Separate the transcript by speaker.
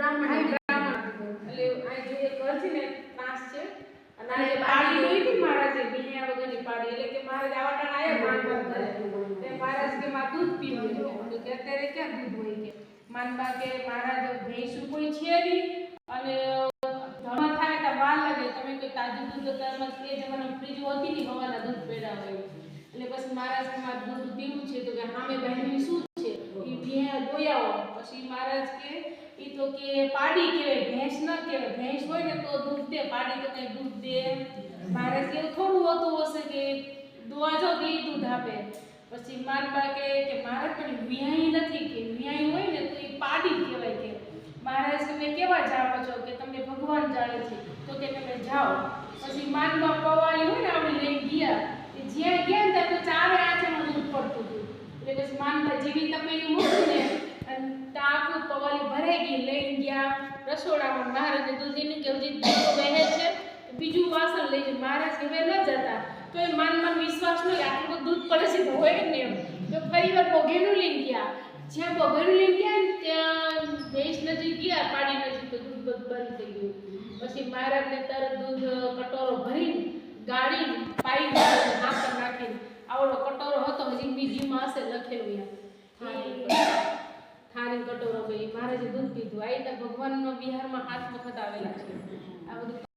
Speaker 1: બ્રાહ્મણ
Speaker 2: એટલે આ જે ઘર છે ને પાંચ છે. અને આ જે પાડી હોય ને મહારાજે બિહાર વગરની પાડી એટલે કે મહારાજ આવાટાણ આયા માનવા કરે તે મહારાજ કે માં દૂધ પીવું કે અત્યારે ક્યાં દૂધ હોય કે? માનબા કે મહારાજ ભેંસું કોઈ છે નહીં. અને જમા થાય તો વાર લાગે. તમે કોઈ તાજું દૂધ અત્યારમાં એ જમાના ફ્રીજ હોતી નહીં હવાના દૂધ પેડા હોય. એટલે પછી મહારાજ કે મારે દૂધ પીવું છે. તો કે સામે પછી મહારાજ કે, ઈ તો કે પાડી કહેવાય, ભેંસ ન કહેવાય. ભેંસ હોય ને તો દૂધ દે, પાડી તો કઈ દૂધ દે. મહારાજ કે થોડું હોતું હશે કે દુઆ જો કે દૂધ આપે. પછી માનબા કે કે મહારાજ પણ વિયાઈ નથી કે, વિયાઈ હોય ને તો એ પાડી કહેવાય કે. મહારાજ તમે કેવા જાણો છો કે તમને ભગવાન જાણે છે? તો કે તમે જાઓ. પછી માનબા પવાળી હોય ને આપણે લઈ ગયા એ જ્યાં ગયા ને ત્યાં તો ચારે આંચમાં દૂધ પડતું હતું. એટલે પછી માનબા જેવી તપેલી મૂકી ને પવાલી ભરાઈ ગઈ લઈને ગયા રસોડામાં. મહારાજે દૂધીને કે હજી દીવો વહે છે. બીજું વાસણ લઈ જાય મહારાજ હવે ન જતા. તો એ માન માન વિશ્વાસ નહીં આટલું બધું દૂધ પડે છે તો હોય ને એમ. તો ફરી વાર બોઘેનું લઈને ગયા. જ્યાં પગેનું લઈને ગયા ને ત્યાં ભેંસ નજીક ગયા પાડી નજીક તો દૂધ બધું બંધ થઈ ગયું. પછી મહારાજને તરત દૂધ કટોરો ભરીને ગાળી પાઈ નાખીને આવડો કટોરો હતો હજી બીજીમાં હશે લખેલું અહીંયા થાળી જે દૂધ પીધું. આ રીતે ભગવાનનો બિહારમાં હાથ વખત આવેલા છે. આ બધું